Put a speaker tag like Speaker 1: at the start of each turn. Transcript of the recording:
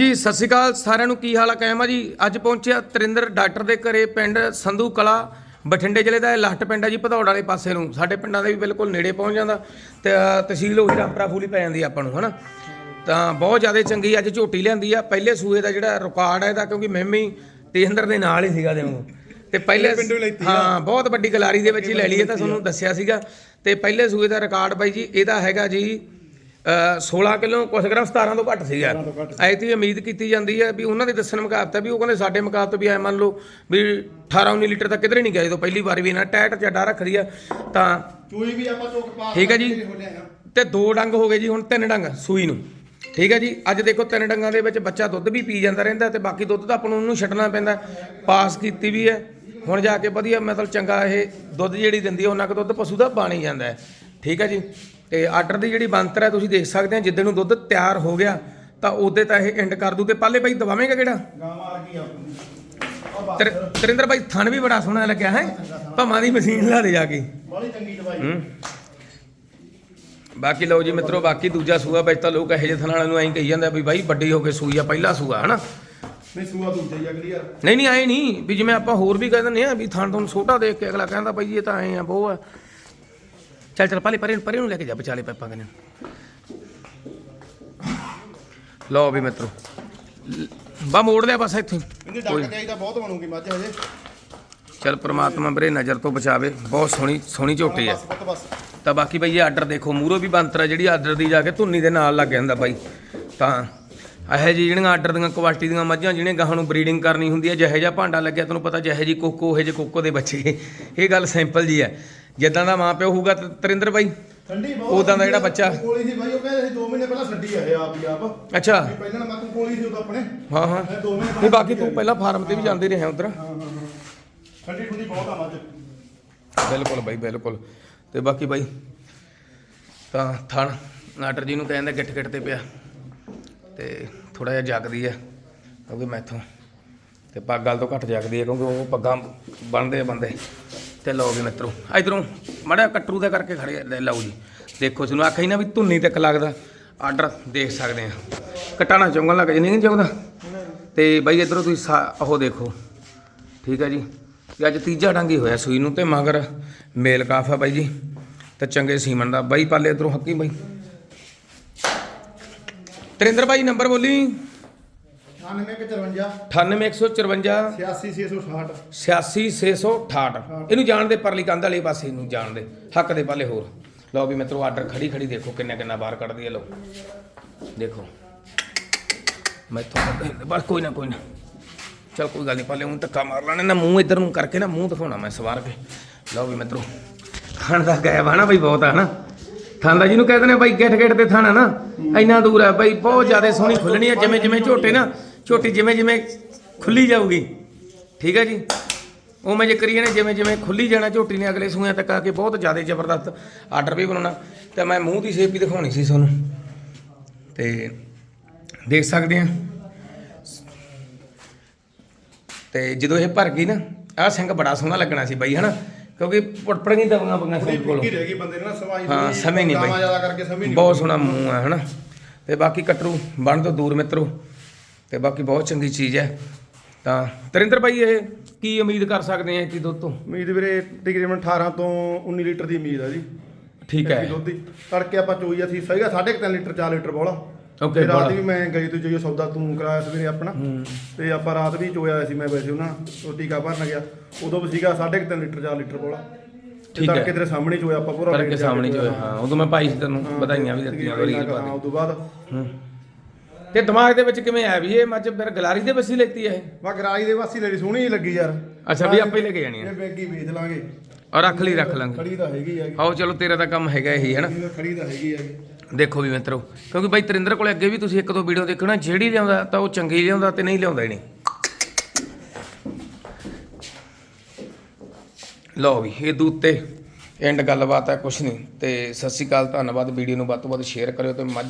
Speaker 1: ਹਾਂਜੀ ਸਤਿ ਸ਼੍ਰੀ ਅਕਾਲ ਸਾਰਿਆਂ ਨੂੰ। ਕੀ ਹਾਲ ਆ? ਕਾਇਮ ਆ ਜੀ। ਅੱਜ ਪਹੁੰਚਿਆ ਤਰਿੰਦਰ ਡਾਕਟਰ ਦੇ ਘਰੇ ਪਿੰਡ ਸੰਧੂ ਕਲਾ ਬਠਿੰਡੇ ਜ਼ਿਲ੍ਹੇ ਦਾ ਇਹ ਪਿੰਡ ਆ ਜੀ ਭਦੌੜ ਵਾਲੇ ਪਾਸੇ ਨੂੰ। ਸਾਡੇ ਪਿੰਡਾਂ ਦੇ ਵੀ ਬਿਲਕੁਲ ਨੇੜੇ ਪਹੁੰਚ ਜਾਂਦਾ ਤੇ ਤਹਿਸੀਲ ਉਹੀ ਰਾਮਪੁਰਾ ਫੂਲੀ ਪੈ ਜਾਂਦੀ ਆ ਆਪਾਂ ਨੂੰ ਹਨਾ? ਤਾਂ ਬਹੁਤ ਜ਼ਿਆਦਾ ਚੰਗੀ ਅੱਜ ਝੋਟੀ ਲਿਆਂਦੀ ਆ। ਪਹਿਲੇ ਸੂਏ ਦਾ ਜਿਹੜਾ ਰਿਕਾਰਡ ਹੈ ਇਹਦਾ ਕਿਉਂਕਿ ਮੈਮੀ ਤੇਜਿੰਦਰ ਦੇ ਨਾਲ ਹੀ ਸੀਗਾ ਦੇਵਾਂ। ਤੇ ਪਹਿਲੇ ਹਾਂ ਬਹੁਤ ਵੱਡੀ ਗਲਾਰੀ ਦੇ ਵਿੱਚ ਹੀ ਲੈ ਲਈ ਇਹ ਤਾਂ ਤੁਹਾਨੂੰ ਦੱਸਿਆ ਸੀਗਾ। ਤੇ ਪਹਿਲੇ ਸੂਏ ਦਾ ਰਿਕਾਰਡ ਬਾਈ ਜੀ ਇਹਦਾ ਹੈਗਾ ਜੀ 16 ਕਿਲੋ ਕੁਛ ਗ੍ਰਾਮ 17 ਤੋਂ ਘੱਟ ਸੀਗਾ। ਐਤੀ ਉਮੀਦ ਕੀਤੀ ਜਾਂਦੀ ਹੈ ਵੀ ਉਹਨਾਂ ਦੇ ਦੱਸਣ ਮੁਕਾਬਤਾ ਵੀ ਉਹ ਕਹਿੰਦੇ ਸਾਡੇ ਮੁਕਾਬਤੇ ਵੀ ਐ ਮੰਨ ਲਓ ਵੀ 18 19 ਲੀਟਰ ਤੱਕ ਕਿਧਰੇ ਨਹੀਂ ਗਿਆ ਜਦੋਂ ਪਹਿਲੀ ਵਾਰ ਵੀ ਇਹਨਾਂ ਟੈਟ ਚੱਡਾ ਰੱਖ ਰਹੀ ਆ ਤਾਂ
Speaker 2: ਚੂਈ ਵੀ ਆਪਾਂ ਚੁੱਕ ਪਾ
Speaker 1: ਠੀਕ ਹੈ ਜੀ। ਤੇ ਦੋ ਡੰਗ ਹੋ ਗਏ ਜੀ ਹੁਣ ਤਿੰਨ ਡੰਗ ਸੂਈ ਨੂੰ। ਠੀਕ ਹੈ ਜੀ ਅੱਜ ਦੇਖੋ ਤਿੰਨ ਡੰਗਾਂ ਦੇ ਵਿੱਚ ਬੱਚਾ ਦੁੱਧ ਵੀ ਪੀ ਜਾਂਦਾ ਰਹਿੰਦਾ ਤੇ ਬਾਕੀ ਦੁੱਧ ਤਾਂ ਆਪਾਂ ਨੂੰ ਉਹਨੂੰ ਛੱਡਣਾ ਪੈਂਦਾ। ਪਾਸ ਕੀਤੀ ਵੀ ਹੈ ਹੁਣ ਜਾ ਕੇ ਵਧੀਆ ਮਤਲਬ ਚੰਗਾ ਇਹ ਦੁੱਧ ਜਿਹੜੀ ਦਿੰਦੀ ਹੈ ਉਹਨਾਂ ਕੁ ਦੁੱਧ ਪਸ਼ੂ ਦਾ ਬਣ ਹੀ ਜਾਂਦਾ ਠੀਕ ਹੈ ਜੀ ਤੇ ਆਰਡਰ ਦੀ ਜਿਹੜੀ ਬੰਤਰ ਹੈ ਤੁਸੀਂ ਦੇਖ ਸਕਦੇ ਹੋ ਜਿੱਦਣ ਨੂੰ ਦੁੱਧ ਤਿਆਰ ਹੋ ਗਿਆ ਤਾਂ ਉਹਦੇ ਤਾਂ ਇਹ ਐਂਡ ਕਰ ਦੂ ਤੇ ਪਾਲੇ ਬਾਈ ਦਵਾਵੇਂਗਾ ਕਿਹੜਾ?
Speaker 2: ਗਾਵਾਂ ਆ ਆਪਣੀ।
Speaker 1: ਤਰਿੰਦਰ ਬਾਈ ਥਣ ਵੀ ਬੜਾ ਸੋਹਣਾ ਲੱਗਿਆ ਹੈ? ਭਮਾ ਦੀ ਮਸ਼ੀਨ ਲਾ ਦੇ ਜਾ ਕੇ।
Speaker 2: ਬੜੀ ਚੰਗੀ ਦਵਾਈ।
Speaker 1: ਹੂੰ। ਬਾਕੀ ਲਓ ਜੀ ਮਿੱਤਰੋ ਬਾਕੀ ਦੂਜਾ ਸੂਆ ਵਿੱਚ ਤਾਂ ਲੋਕ ਇਹੋ ਜਿਹੇ ਥਾਂ ਵਾਲਿਆਂ ਨੂੰ ਐਂ ਕਹੀ ਜਾਂਦੇ ਆ ਵੀ ਬਾਈ ਵੱਡੀ ਹੋ ਕੇ ਸੂਈ ਆ ਪਹਿਲਾ ਸੂਆ ਹਨਾ?
Speaker 2: ਨਹੀਂ ਸੂਆ ਦੂਜਾ ਹੀ ਅਗਲੀ ਯਾਰ
Speaker 1: ਨਹੀਂ ਨਹੀਂ ਐਂ ਨਹੀਂ ਵੀ ਜਿਵੇਂ ਆਪਾਂ ਹੋਰ ਵੀ ਕਹਿ ਦਿੰਦੇ ਆ ਵੀ ਥਾਂ ਤੋਂ ਛੋਟਾ ਦੇਖ ਕੇ ਅਗਲਾ ਕਹਿੰਦਾ ਬਾਈ ਇਹ ਤਾਂ ਐਂ ਆ ਬਹੁ ਆ। ਚੱਲ ਚੱਲ ਪਾਲੇ ਪਰੇ ਪਰੇ ਨੂੰ ਲੈ ਕੇ ਜਾ ਵਿਚਾਲੇ ਪੈਪਾਂ ਕਨੇ ਲਓ ਵੀ ਮਿੱਤਰੋ ਬਾ ਮੋੜ ਲਿਆ ਬਸ ਇੱਥੇ
Speaker 2: ਇਹਦੇ ਡੱਕ ਚਾਹੀਦਾ ਬਹੁਤ ਬਣੂਗੀ ਮੱਝ ਹਜੇ
Speaker 1: ਚੱਲ ਪ੍ਰਮਾਤਮਾ ਵੀਰੇ ਨਜ਼ਰ ਤੋਂ ਬਚਾਵੇ ਬਹੁਤ ਸੋਹਣੀ ਸੋਹਣੀ ਝੋਟੀ
Speaker 2: ਬਸ
Speaker 1: ਤਾਂ ਬਾਕੀ ਬਈ ਇਹ ਆਰਡਰ ਦੇਖੋ ਮੂਰੋ ਵੀ ਬੰਤਰ ਜਿਹੜੀ ਆਰਡਰ ਦੀ ਜਾ ਕੇ ਧੁੰਨੀ ਦੇ ਨਾਲ ਲੱਗ ਜਾਂਦਾ ਬਾਈ ਤਾਂ ਇਹੋ ਜੀ ਜਿਹੜੀਆਂ ਆਰਡਰ ਦੀਆਂ ਕੁਆਲਿਟੀ ਦੀਆਂ ਮੱਝਾਂ ਜਿਹਨੇ ਗਾਹਾਂ ਨੂੰ ਬਰੀਡਿੰਗ ਕਰਨੀ ਹੁੰਦੀ ਹੈ ਜਿਹੋ ਜਿਹਾ ਭਾਂਡਾ ਲੱਗਿਆ ਤੈਨੂੰ ਪਤਾ ਜਿਹੋ ਜੀ ਕੋਕੋ ਉਹੋ ਜਿਹੇ ਕੋਕੋ ਦੇ ਬੱਚੇ ਇਹ ਗੱਲ ਸਿੰਪਲ ਜੀ ਹੈ। ਜਿੱਦਾਂ ਦਾ ਮਾਂ ਪਿਓ ਹੋਊਗਾ ਤ- ਤਰਿੰਦਰ ਬਾਈ?
Speaker 2: ਠੰਡੀ ਬਹੁਤ
Speaker 1: ਉਦਾਂ ਦਾ ਜਿਹੜਾ ਬੱਚਾ-
Speaker 2: ਕੋਲੀ ਸੀ ਬਾਈ ਉਹ ਕਹਿੰਦੇ ਸੀ 2 ਮਹੀਨੇ ਪਹਿਲਾਂ ਛੱਡੀ ਆ ਇਹ ਆਪ ਹੀ ਆਪ।
Speaker 1: ਅੱਛਾ।
Speaker 2: ਵੀ ਪਹਿਲਾਂ ਮੈਂ ਕੋਲੀ ਸੀ ਉਦੋਂ ਆਪਣੇ।
Speaker 1: ਹਾਂ ਹਾਂ।
Speaker 2: ਮਹੀਨੇ
Speaker 1: ਨਹੀਂ ਬਾਕੀ ਤੂੰ ਪਹਿਲਾਂ ਫਾਰਮ ਤੇ ਵੀ ਜਾਂਦੇ ਰਿਹਾ ਉਧਰ।
Speaker 2: ਹਾਂ ਹਾਂ ਹਾਂ। ਠੰਡੀ ਠੰਡੀ ਬਹੁਤ ਆ ਮੱਝ।
Speaker 1: ਬਿਲਕੁਲ ਬਾਈ ਬਿਲਕੁਲ। ਤੇ ਬਾਕੀ ਬਾਈ ਤਾਂ ਥਣ ਨਾਟਰ ਜੀ ਨੂੰ ਕਹਿੰਦਾ ਗਿੱਟ ਗਿੱਟ ਤੇ ਪਿਆ। ਤੇ ਥੋੜਾ ਜਿਹਾ ਜਗਦੀ ਆ ਕਿਉਂਕਿ ਮੈਥੋਂ। ਤੇ ਪੱਗ ਗੱਲ ਤੋਂ ਘੱਟ ਜਗਦੀ ਹੈ ਕਿਉਂਕਿ ਉਹ ਪੱਗਾਂ ਬਣਦੇ ਆ ਬੰਦੇ। ਤੇ ਲਓ ਵੀ ਮਿੱਤਰੋ ਇਧਰੋਂ ਮੜਾ ਕਟਰੂ ਦਾ ਕਰਕੇ ਖੜੇ ਲੈ ਲਓ ਜੀ, ਦੇਖੋ ਤੁਹਾਨੂੰ ਆਖਿਆ ਹੀ ਨਾ ਵੀ ਧੁੰਨੀ ਤੱਕ ਲੱਗਦਾ, ਆਰਡਰ ਦੇਖ ਸਕਦੇ ਆ। ਕਟਾਣਾ ਚੁੰਗਣ ਲੱਗ ਜੇ ਨਹੀਂ ਚਾਹੁੰਦਾ ਤੇ ਬਾਈ ਇਧਰੋਂ ਤੁਸੀਂ ਸਾ- ਉਹ ਦੇਖੋ, ਠੀਕ ਹੈ ਜੀ। ਤੇ ਅੱਜ ਤੀਜਾ ਡਾਂਗੀ ਹੋਇਆ ਸੂਈ ਨੂੰ ਤੇ ਮਗਰ ਮੇਲ ਕਾਫ ਆ ਬਾਈ ਜੀ, ਤੇ ਚੰਗੇ ਸੀਮਨ ਦਾ। ਬਾਈ ਪਾਲੇ ਇਧਰੋਂ ਹੱਕੀ ਬਾਈ। ਤਰਿੰਦਰ ਬਾਈ, ਨੰਬਰ ਬੋਲੀ।
Speaker 2: 9154
Speaker 1: 98154
Speaker 2: 86660
Speaker 1: 86668 ਇਹਨੂੰ ਜਾਣ ਦੇ ਪਰਲੀ ਕੰਧ ਵਾਲੇ ਪਾਸੇ ਨੂੰ ਜਾਣ ਦੇ ਹੱਕ ਦੇ ਪਾਲੇ ਹੋਰ। ਲਓ ਵੀ ਮਿੱਤਰੋ ਆਰਡਰ ਖੜੀ ਖੜੀ ਦੇਖੋ ਕਿੰਨਾ ਕਿੰਨਾ ਬਾਹਰ ਕੱਢਦੀ ਹੈ ਲਓ। ਦੇਖੋ। ਕੱਢ ਦਿੰਦੇ, ਬਸ ਕੋਈ ਨਾ ਕੋਈ ਨਾ। ਚਲ ਕੋਈ ਗੱਲ ਨਹੀਂ ਪਾਲੇ ਹੁਣ ਧੱਕਾ ਮਾਰ ਲੈਣਾ। ਨਾ ਮੂੰਹ ਇੱਧਰ ਨੂੰ ਕਰਕੇ ਨਾ ਮੂੰਹ ਦਿਖਾਉਣਾ ਮੈਂ ਸਵਾਰ ਕੇ। ਲਓ ਵੀ ਮਿੱਤਰੋ ਖਾਣ ਦਾ ਗਾਇਬ ਆ ਨਾ ਬਈ ਬਹੁਤ ਆ ਨਾ ਥਾਂਦਾ ਜਿਹਨੂੰ ਕਹਿੰਦੇ ਨੇ ਬਾਈ ਗਿੱਟ ਗਿੱਟ ਤੇ ਥਾਣਾ ਨਾ। ਇੰਨਾ ਦੂਰ ਹੈ ਬਾਈ ਬਹੁਤ ਜ਼ਿਆਦਾ ਸੋਹਣੀ ਖੁੱਲਣੀ ਹੈ ਜਿਵੇਂ ਜਿਵੇਂ ਝੋਟੇ ਨਾ। ਝੋਟੀ ਜਿਵੇਂ ਜਿਵੇਂ ਖੁੱਲੀ ਜਾਊਗੀ। ਠੀਕ ਹੈ ਜੀ? ਉਹ ਮੈਂ ਜੇ ਕਰੀਏ ਨੇ ਜਿਵੇਂ ਜਿਵੇਂ ਖੁੱਲੀ ਜਾਣਾ ਝੋਟੀ ਨੇ ਅਗਲੇ ਸੂਆਂ ਤੱਕ ਆ ਕੇ ਬਹੁਤ ਜ਼ਿਆਦਾ ਜ਼ਬਰਦਸਤ ਆਰਡਰ ਵੀ ਬਣਾਉਣਾ। ਤੇ ਮੈਂ ਮੂੰਹ ਦੀ ਸ਼ੇਪ ਵੀ ਦਿਖਾਉਣੀ ਸੀ ਤੁਹਾਨੂੰ। ਤੇ ਦੇਖ ਸਕਦੇ ਆ। ਤੇ ਜਦੋਂ ਇਹ ਭਰ ਗਈ ਨਾ ਆਹ ਸਿੰਘ ਬੜਾ ਸੋਹਣਾ ਲੱਗਣਾ ਸੀ ਬਾਈ ਹਨਾ? ਕਿਉਂਕਿ ਪੜਪੜੀਆਂ ਦਵਾਂਗਾ ਬੰਗਾ
Speaker 2: ਥੋੜੀ
Speaker 1: ਸਿੰਘ ਕੋਲ।
Speaker 2: ਫਿੱਕੀ ਰਹਿ ਗਈ ਬੰਦੇ ਨੇ ਨਾ ਸਵਾਈ
Speaker 1: ਹਾਂ ਸਮੇਂ ਨਹੀਂ ਬਾਈ।
Speaker 2: ਜ਼ਿਆਦਾ ਕਰਕੇ ਸਮੇਂ ਨਹੀਂ
Speaker 1: ਬਹੁਤ ਸੋਹਣਾ ਮੂੰਹ ਹੈ ਹਨਾ? ਤੇ ਬਾਕੀ ਕਟਰੂ ਬਣ ਤੋਂ ਦੂਰ ਮਿੱਤਰੋ। ਤੇ ਬਾਕੀ ਬਹੁਤ ਚੰਗੀ ਚੀਜ਼ ਹੈ। ਤਾਂ ਤਰਿੰਦਰ ਬਾਈ ਇਹ ਕੀ ਉਮੀਦ ਕਰ ਸਕਦੇ ਆ ਕਿ ਦੁੱਧ ਤੋਂ?
Speaker 2: ਉਮੀਦ ਵੀਰੇ ਤਕਰੀਬਨ 18 ਤੋਂ 19 ਲੀਟਰ ਦੀ ਉਮੀਦ ਆ ਜੀ।
Speaker 1: ਠੀਕ ਹੈ।
Speaker 2: ਦੁੱਧ ਦੀ। ਤੜਕੇ ਆਪਾਂ ਚੋਈ ਸੀ ਸੀਗਾ 3.5 ਲੀਟਰ 4 ਲੀਟਰ ਬੋਲਾ। ਤੇ ਰਾਤ। ਵੀ ਮੈਂ ਗਈ ਤੋਂ ਜੋ ਸੌਦਾ ਤੂੰ ਕਰਾਇਆ ਸਵੇਰੇ ਆਪਣਾ। ਤੇ ਆਪਾਂ ਰਾਤ ਵੀ ਚੋਇਆ ਸੀ ਮੈਂ ਵੈਸੇ ਉਹਨਾਂ ਉਹ ਟੀਕਾ ਭਰਨ ਗਿਆ। ਉਦੋਂ ਵੀ ਸੀਗਾ 3.5 ਲੀਟਰ 4 ਲੀਟਰ ਬੋਲਾ।
Speaker 1: ਠੀਕ ਹੈ।
Speaker 2: ਤੜਕੇ ਤੇਰੇ ਸਾਹਮਣੇ ਚੋਇਆ ਆਪਾਂ ਪੂਰਾ
Speaker 1: ਕਰਕੇ
Speaker 2: ਰੇਟ ਜਾ ਕੇ
Speaker 1: ਸਾਹਮਣੇ ਜੋ ਹੈ, ਉਦੋਂ ਮੈਂ ਭਾਈ ਸੀ ਤੈਨੂੰ ਵਧਾਈਆਂ ਵੀ ਦਿੱਤੀਆਂ
Speaker 2: ਉਦੋਂ ਬਾਅਦ।
Speaker 1: ਹੂੰ। ਤੇ ਦਿਮਾਗ ਦੇ ਵਿੱਚ ਕਿਵੇਂ ਆਇਆ ਵੀ ਇਹ ਮੱਝ ਫਿਰ ਗਲਾਰੀ ਦੇ ਵਸੀ ਲੈਤੀ ਹੈ ਇਹ?
Speaker 2: ਵਾ ਗਰਾਈ ਦੇ ਵਾਸੀ ਲੈਣੀ ਸੋਹਣੀ ਜਿਹੀ ਲੱਗੀ ਯਾਰ।
Speaker 1: ਅੱਛਾ ਵੀ ਆਪੇ ਲੈ ਕੇ ਜਾਣੀ
Speaker 2: ਇਹ
Speaker 1: ਹੈ
Speaker 2: ਬੈਗੀ ਵੇਚ ਲਾਂਗੇ।
Speaker 1: ਔਰ ਰੱਖ ਲਈ ਰੱਖ ਲਾਂਗੇ।
Speaker 2: ਖੜੀ ਤਾਂ ਹੈਗੀ ਆ।
Speaker 1: ਆਓ ਚਲੋ ਤੇਰਾ ਤਾਂ ਕੰਮ ਹੈਗਾ ਇਹੀ ਹੈ ਨਾ
Speaker 2: ਖੜੀ ਤਾਂ ਹੈਗੀ ਆ
Speaker 1: ਦੇਖੋ ਵੀ ਮਿੱਤਰੋ ਕਿਉਂਕਿ ਬਾਈ ਤਰਿੰਦਰ ਕੋਲੇ ਅੱਗੇ ਵੀ ਤੁਸੀਂ ਇੱਕ ਦੋ ਵੀਡੀਓ ਦੇਖਣਾ ਜਿਹੜੀ ਲਿਆਉਂਦਾ ਤਾਂ ਉਹ ਚੰਗੀ ਲਿਆਉਂਦਾ ਤੇ ਨਹੀਂ ਲਿਆਉਂਦਾ ਹੀ ਨਹੀਂ। ਲਓ ਵੀ ਇਹ ਦੂਤ ਐਂਡ ਗੱਲਬਾਤ ਹੈ ਕੁਛ ਨਹੀਂ। ਤੇ ਸਤਿ ਸ਼੍ਰੀ ਅਕਾਲ ਧੰਨਵਾਦ ਵੀਡੀਓ ਨੂੰ ਵੱਧ ਤੋਂ ਵੱਧ ਸ਼ੇਅਰ ਕਰਿਓ ਤੇ ਮੱਝ